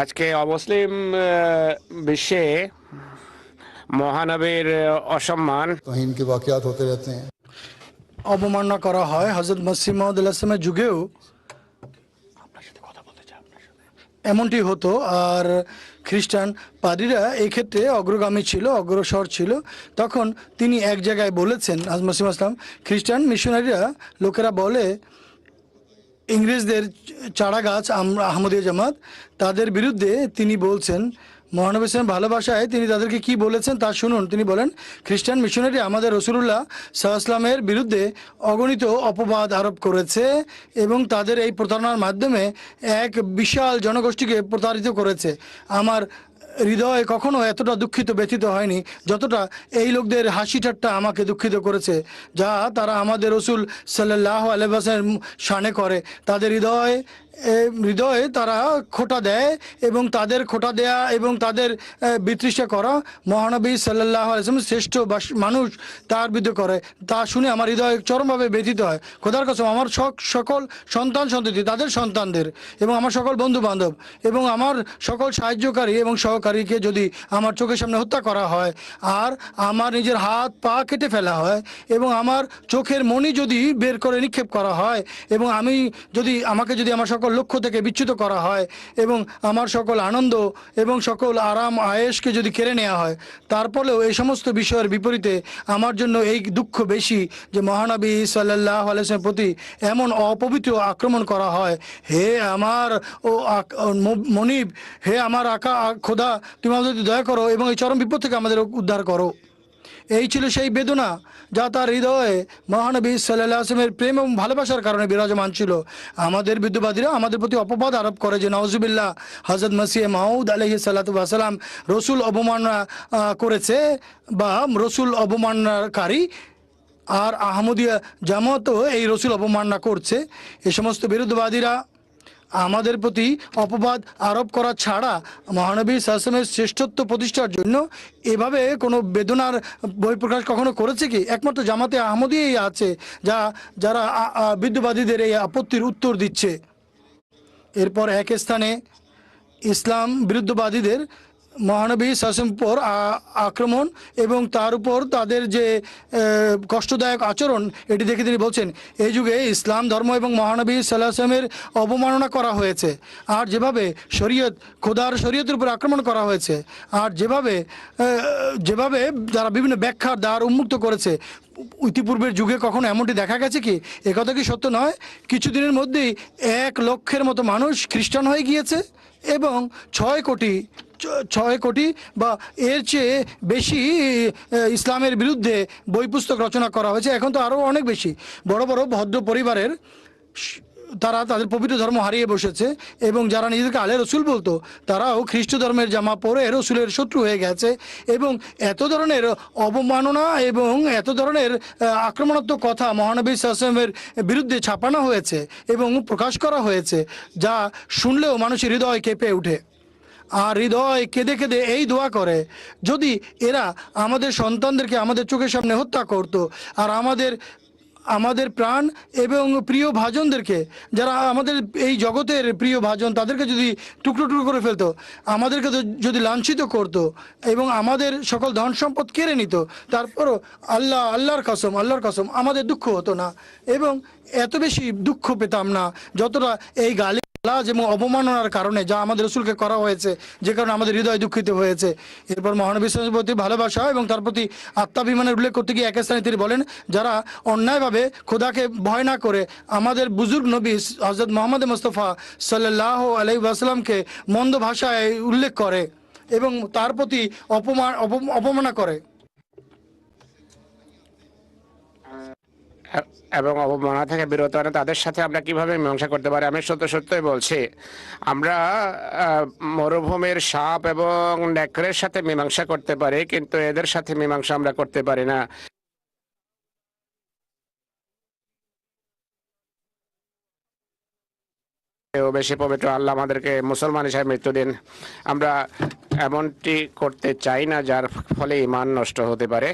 আজকে অমুসলিম বিশ্বে মহানবীর অসম্মান। হতে অবমাননা করা হয় হজরত মসিম যুগেও। এমনটি হতো আর খ্রিস্টান পাদিরা এক্ষেত্রে অগ্রগামী ছিল অগ্রসর ছিল। তখন তিনি এক জায়গায় বলেছেন আজমাসিম আসলাম খ্রিস্টান মিশনারিরা লোকেরা বলে ইংরেজদের চারা গাছ আমরা আহমদীয় জামাত, তাদের বিরুদ্ধে তিনি বলছেন, মহানবী ভালোবাসায় তিনি তাদেরকে কি বলেছেন তা শুনুন। তিনি বলেন, খ্রিস্টান মিশনারি আমাদের রসুল্লাহ সাহা বিরুদ্ধে অগণিত অপবাদ আরোপ করেছে এবং তাদের এই প্রতারণার মাধ্যমে এক বিশাল জনগোষ্ঠীকে প্রতারিত করেছে। আমার হৃদয় কখনো এতটা দুঃখিত ব্যথিত হয়নি যতটা এই লোকদের হাসি ঠাট্টা আমাকে দুঃখিত করেছে, যা তারা আমাদের রসুল সাল্লাহ আলহাসের শানে করে। তাদের হৃদয় হৃদয়ে তারা খোটা দেয় এবং তাদের খোটা দেয়া এবং তাদের এ, বিতৃষ্ণা করা মহানবী সাল্লাহ আলসালাম শ্রেষ্ঠ মানুষ তার বিরুদ্ধে করে। তা শুনে আমার হৃদয় চরমভাবে ব্যথিত হয়। খোদার কসম আমার সক সকল সন্তান সন্ততি তাদের সন্তানদের এবং আমার সকল বন্ধু বান্ধব এবং আমার সকল সাহায্যকারী এবং সহকারীকে যদি আমার চোখের সামনে হত্যা করা হয় আর আমার নিজের হাত পা কেটে ফেলা হয় এবং আমার চোখের মনি যদি বের করে নিক্ষেপ করা হয় এবং আমি যদি আমাকে যদি আমার লক্ষ্য থেকে বিচ্যুত করা হয় এবং আমার সকল আনন্দ এবং সকল আরাম আয়েসকে যদি কেড়ে নেওয়া হয় তারপরেও এই সমস্ত বিষয়ের বিপরীতে আমার জন্য এই দুঃখ বেশি যে মহানবী সাল্লাহ আলাইসের প্রতি এমন অপবিত্র আক্রমণ করা হয়। হে আমার ও মনিব, হে আমার আকা, খোদা, তুমি আমাদের দয়া করো এবং এই চরম বিপদ থেকে আমাদের উদ্ধার করো। এই ছিল সেই বেদনা যা তার হৃদয়ে মহানবী সাল্লাহ আসলামের প্রেম এবং ভালোবাসার কারণে বিরাজমান ছিল। আমাদের বিদ্যুবাদীরা আমাদের প্রতি অপবাদ আরোপ করে যে নওয়াজুবিল্লাহ হজরত মসিহ মাউদ আলহি সাল্লাতাম রসুল অবমাননা করেছে বা রসুল অবমাননাকারী আর আহমদিয়া জামাতও এই রসুল অবমাননা করছে। এ সমস্ত বিরুদ্ধবাদীরা আমাদের প্রতি অপবাদ আরোপ করা ছাড়া মহানবী সাহসমের শ্রেষ্ঠত্ব প্রতিষ্ঠার জন্য এভাবে কোনো বেদনার বহিঃপ্রকাশ কখনো করেছে কি? একমাত্র জামাতে আহমদিয়েই আছে, যা, যারা বিদ্যুবাদীদের এই আপত্তির উত্তর দিচ্ছে। এরপর এক স্থানে ইসলাম বিরুদ্ধবাদীদের মহানবী শাসন পর আ- আক্রমণ এবং তার উপর তাদের যে কষ্টদায়ক আচরণ, এটি দেখে তিনি বলছেন এই যুগে ইসলাম ধর্ম এবং মহানবী সাল্লাহামের অবমাননা করা হয়েছে। আর যেভাবে শরীয়ত, খোদার শরীয়তের উপর আক্রমণ করা হয়েছে, আর যেভাবে যেভাবে যারা বিভিন্ন ব্যাখ্যার দ্বার উন্মুক্ত করেছে, ইতিপূর্বের যুগে কখনো এমনটি দেখা গেছে কি? একথা কি সত্য নয়? কিছুদিনের মধ্যেই এক লক্ষের মতো মানুষ খ্রিস্টান হয়ে গিয়েছে এবং ছয় কোটি ছয় কোটি বা এর চেয়ে বেশি ইসলামের বিরুদ্ধে বই পুস্তক রচনা করা হয়েছে। এখন তো আরও অনেক বেশি। বড় বড় ভদ্র পরিবারের তারা তাদের পবিত্র ধর্ম হারিয়ে বসেছে এবং যারা নিজেদেরকে আলে রসুল বলতো, তারাও খ্রিস্ট ধর্মের জামা পরে রসুলের শত্রু হয়ে গেছে এবং এত ধরনের অবমাননা এবং এত ধরনের আক্রমণাত্মক কথা মহানবী সাসমের বিরুদ্ধে ছাপানো হয়েছে এবং প্রকাশ করা হয়েছে, যা শুনলেও মানুষের হৃদয় কেঁপে ওঠে। আর হৃদয় কেঁদে কেঁদে এই দোয়া করে, যদি এরা আমাদের সন্তানদেরকে আমাদের চোখের সামনে হত্যা করত আর আমাদের আমাদের প্রাণ এবং প্রিয় ভাজনদেরকে, যারা আমাদের এই জগতের প্রিয় ভাজন, তাদেরকে যদি টুকরো টুকরো করে ফেলতো, আমাদেরকে যদি লাঞ্ছিত করত এবং আমাদের সকল ধন সম্পদ কেড়ে নিত, তারপরও আল্লাহ, আল্লাহর কসম আল্লাহর কসম, আমাদের দুঃখ হতো না এবং এত বেশি দুঃখ পেতাম না, যতটা এই গালি লাজ এবং অবমাননার কারণে যা আমাদের রসুলকে করা হয়েছে, যে কারণে আমাদের হৃদয় দুঃখিত হয়েছে। এরপর মহানবী প্রতি ভালোবাসা এবং তার প্রতি আত্মাভিমানের উল্লেখ করতে গিয়ে এক স্থানে তিনি বলেন, যারা অন্যায়ভাবে খোদাকে ভয় না করে আমাদের বুজুর্গ নবী হজরত মোহাম্মদ মোস্তফা সাল্লাহ আলাই আসলামকে মন্দ ভাষায় উল্লেখ করে এবং তার প্রতি অপমান, অপম- অপমাননা করে। এবং অবমাননা থেকে বিরত আনে, তাদের সাথে আমরা কীভাবে মীমাংসা করতে পারি? আমি সত্য সত্যই বলছি, আমরা মরুভূমির সাপ এবং নেকড়ের সাথে মীমাংসা করতে পারি, কিন্তু এদের সাথে মীমাংসা আমরা করতে পারি না। বেশি পবিত্র আল্লাহ আমাদেরকে মুসলমান হিসাবে মৃত্যু দিন। আমরা এমনটি করতে চাই না, যার ফলে ইমান নষ্ট হতে পারে।